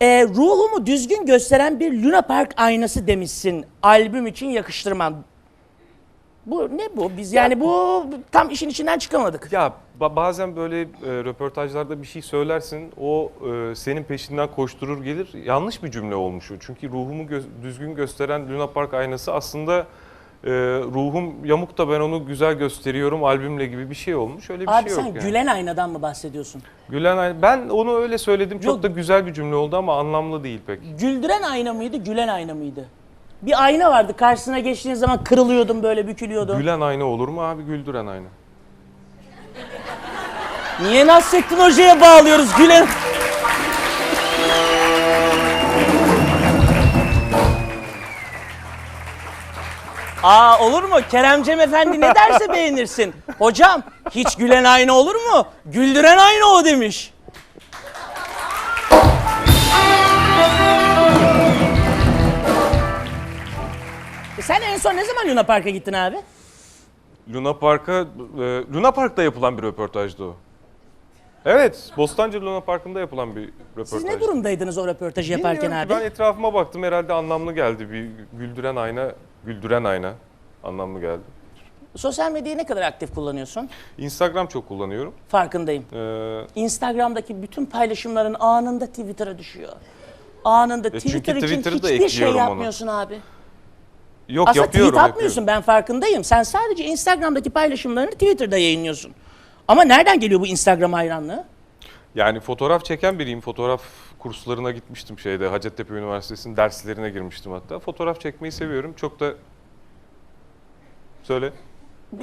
Ee, ruhumu düzgün gösteren bir Luna Park aynası demişsin albüm için yakıştırmam. Bu ne bu? Biz yani bu tam işin içinden çıkamadık. Ya ba- bazen böyle e, röportajlarda bir şey söylersin, o e, senin peşinden koşturur gelir. Yanlış bir cümle olmuş o. Çünkü ruhumu gö- düzgün gösteren Luna Park aynası aslında e, ruhum yamuk da ben onu güzel gösteriyorum albümle gibi bir şey olmuş. Öyle bir Abi şey sen yok yani. gülen aynadan mı bahsediyorsun? Gülen ayna. Ben onu öyle söyledim. Çok Yok. da güzel bir cümle oldu ama anlamlı değil pek. Güldüren ayna mıydı, gülen ayna mıydı? Bir ayna vardı karşısına geçtiğin zaman kırılıyordun böyle bükülüyordun. Gülen ayna olur mu abi? Güldüren ayna. Niye Nasrettin Hoca'ya bağlıyoruz gülen? Aa olur mu? Keremcem Efendi ne derse beğenirsin. Hocam hiç gülen ayna olur mu? Güldüren ayna o demiş. E Sen en son ne zaman Luna Park'a gittin abi? Luna Park'a, e, Luna Park'ta yapılan bir röportajdı o. Evet, Bostancı Luna Parkı'nda yapılan bir röportaj. Siz ne durumdaydınız o röportajı yaparken Bilmiyorum abi? ki, Ben etrafıma baktım herhalde anlamlı geldi. Bir güldüren ayna, güldüren ayna anlamlı geldi. Sosyal medyayı ne kadar aktif kullanıyorsun? Instagram çok kullanıyorum. Farkındayım. Ee, Instagram'daki bütün paylaşımların anında Twitter'a düşüyor. Anında çünkü Twitter için Twitter'ı da hiçbir şey ekliyorum onu. yapmıyorsun abi. yok Aslında yapıyorum. tweet atmıyorsun ben farkındayım. Sen sadece Instagram'daki paylaşımlarını Twitter'da yayınlıyorsun. Ama nereden geliyor bu Instagram hayranlığı? Yani fotoğraf çeken biriyim. Fotoğraf kurslarına gitmiştim şeyde. Hacettepe Üniversitesi'nin derslerine girmiştim hatta. Fotoğraf çekmeyi seviyorum. Çok da... Söyle.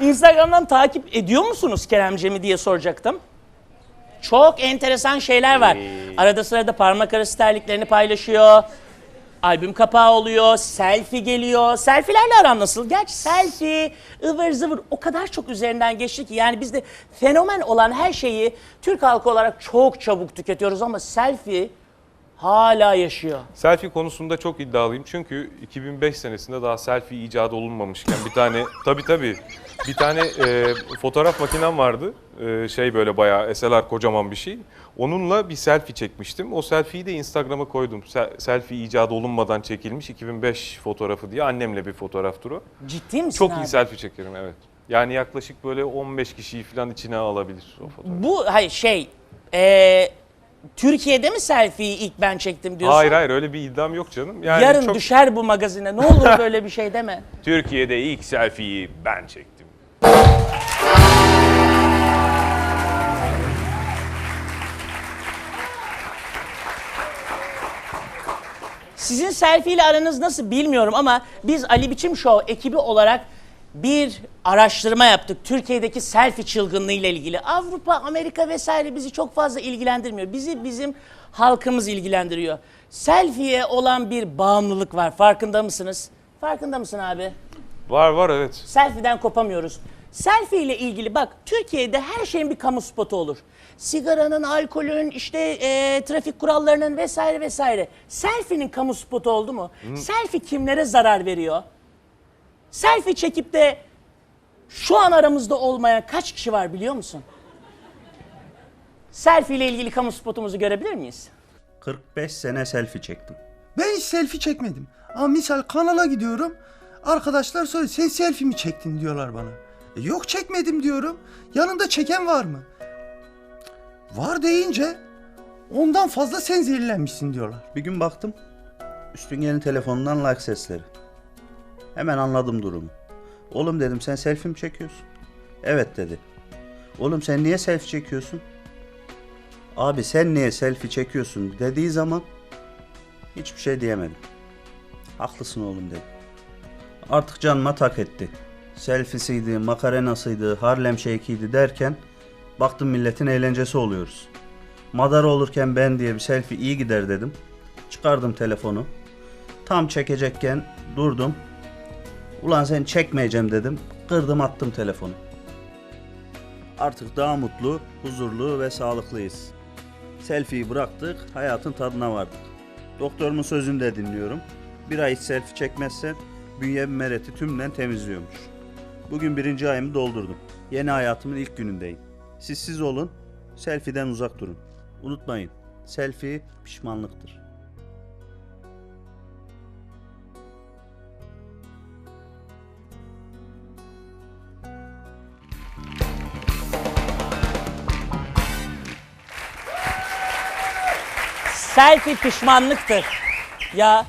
Instagram'dan takip ediyor musunuz Keremcem'i diye soracaktım. Çok enteresan şeyler var. Arada sırada parmak arası terliklerini paylaşıyor. Albüm kapağı oluyor, selfie geliyor. Selfie'lerle aran nasıl? Gerçi selfie, ıvır zıvır o kadar çok üzerinden geçti ki. Yani biz de fenomen olan her şeyi Türk halkı olarak çok çabuk tüketiyoruz ama selfie hala yaşıyor. Selfie konusunda çok iddialıyım çünkü 2005 senesinde daha selfie icat olunmamışken bir tane tabii tabii bir tane e, fotoğraf makinem vardı. E, şey böyle bayağı SLR kocaman bir şey. Onunla bir selfie çekmiştim. O selfie'yi de Instagram'a koydum. Se- selfie icat olunmadan çekilmiş 2005 fotoğrafı diye annemle bir fotoğraftır o. Ciddi misin Çok abi? iyi selfie çekerim evet. Yani yaklaşık böyle 15 kişiyi falan içine alabilir o fotoğraf. Bu hayır şey, eee, Türkiye'de mi selfie'yi ilk ben çektim diyorsun? Hayır hayır öyle bir iddiam yok canım. Yani Yarın çok düşer bu magazine. Ne olur böyle bir şey deme. Türkiye'de ilk selfie'yi ben çektim. Sizin selfie ile aranız nasıl bilmiyorum ama biz Ali Biçim Show ekibi olarak bir araştırma yaptık. Türkiye'deki selfie çılgınlığı ile ilgili. Avrupa, Amerika vesaire bizi çok fazla ilgilendirmiyor. Bizi bizim halkımız ilgilendiriyor. Selfie'ye olan bir bağımlılık var. Farkında mısınız? Farkında mısın abi? Var var evet. Selfie'den kopamıyoruz. Selfie ile ilgili bak Türkiye'de her şeyin bir kamu spotu olur. Sigaranın, alkolün, işte e, trafik kurallarının vesaire vesaire. Selfie'nin kamu spotu oldu mu? Selfie kimlere zarar veriyor? Selfie çekip de şu an aramızda olmayan kaç kişi var biliyor musun? Selfie ile ilgili kamu spotumuzu görebilir miyiz? 45 sene selfie çektim. Ben hiç selfie çekmedim. Ama misal kanala gidiyorum. Arkadaşlar soruyor sen selfie mi çektin diyorlar bana. E, yok çekmedim diyorum. Yanında çeken var mı? Var deyince ondan fazla sen zehirlenmişsin diyorlar. Bir gün baktım. Üstüngenin telefonundan like sesleri. Hemen anladım durumu. Oğlum dedim sen selfie mi çekiyorsun? Evet dedi. Oğlum sen niye selfie çekiyorsun? Abi sen niye selfie çekiyorsun dediği zaman hiçbir şey diyemedim. Haklısın oğlum dedim. Artık canıma tak etti. Selfiesiydi, makarenasıydı, Harlem Shake'iydi derken baktım milletin eğlencesi oluyoruz. Madara olurken ben diye bir selfie iyi gider dedim. Çıkardım telefonu. Tam çekecekken durdum. Ulan sen çekmeyeceğim dedim. Kırdım attım telefonu. Artık daha mutlu, huzurlu ve sağlıklıyız. Selfie'yi bıraktık, hayatın tadına vardık. Doktorumun sözünü de dinliyorum. Bir ay hiç selfie çekmezsen bünye mereti tümden temizliyormuş. Bugün birinci ayımı doldurdum. Yeni hayatımın ilk günündeyim. Siz siz olun, selfie'den uzak durun. Unutmayın, Selfie pişmanlıktır. Selfie pişmanlıktır. Ya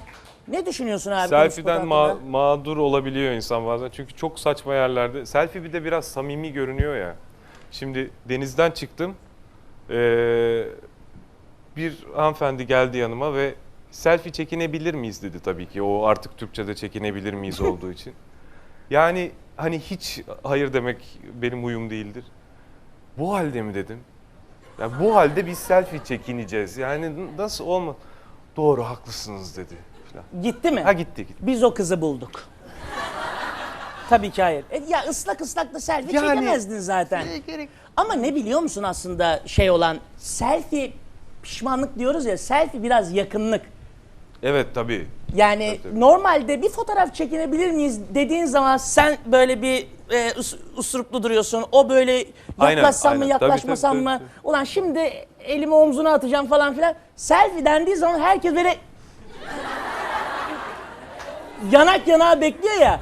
ne düşünüyorsun abi? Selfie'den ma- mağdur olabiliyor insan bazen. Çünkü çok saçma yerlerde. Selfie bir de biraz samimi görünüyor ya. Şimdi denizden çıktım. Ee, bir hanımefendi geldi yanıma ve selfie çekinebilir miyiz dedi tabii ki. O artık Türkçe'de çekinebilir miyiz olduğu için. Yani hani hiç hayır demek benim uyum değildir. Bu halde mi dedim. Ya bu halde biz selfie çekineceğiz. Yani nasıl olma? Doğru haklısınız dedi. Falan. Gitti mi? Ha gitti gitti. Biz o kızı bulduk. Tabii ki hayır. E, ya ıslak ıslak da selfie Yani- çekemezdin zaten. Ama ne biliyor musun aslında şey olan selfie pişmanlık diyoruz ya selfie biraz yakınlık. Evet tabii. Yani Tabii, tabii. normalde bir fotoğraf çekinebilir miyiz dediğin zaman sen böyle bir e, us- usuruplu duruyorsun. O böyle Aynen, yaklaşsam mı aynen. Tabii, yaklaşmasam tabii, mı? tabii, Ulan şimdi elimi omzuna atacağım falan filan. Selfie dendiği zaman herkes böyle yanak yanağa bekliyor ya.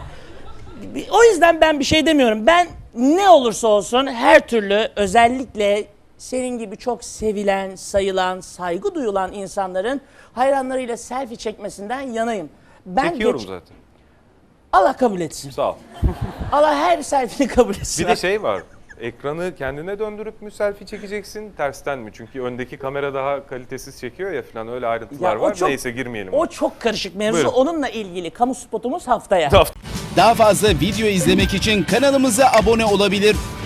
O yüzden ben bir şey demiyorum. Ben ne olursa olsun her türlü özellikle senin gibi çok sevilen, sayılan, saygı duyulan insanların hayranlarıyla selfie çekmesinden yanayım. Ben Çekiyorum geç- zaten. Allah kabul etsin. Sağ ol. Allah her selfie'ni kabul etsin. Bir de şey var. Ekranı kendine döndürüp mü selfie çekeceksin, tersten mi? Çünkü öndeki kamera daha kalitesiz çekiyor ya falan öyle ayrıntılar Ya o var. çok- Neyse girmeyelim. O çok karışık mevzu. Buyurun. Onunla ilgili kamu spotumuz haftaya. Daha fazla video izlemek için kanalımıza abone olabilir.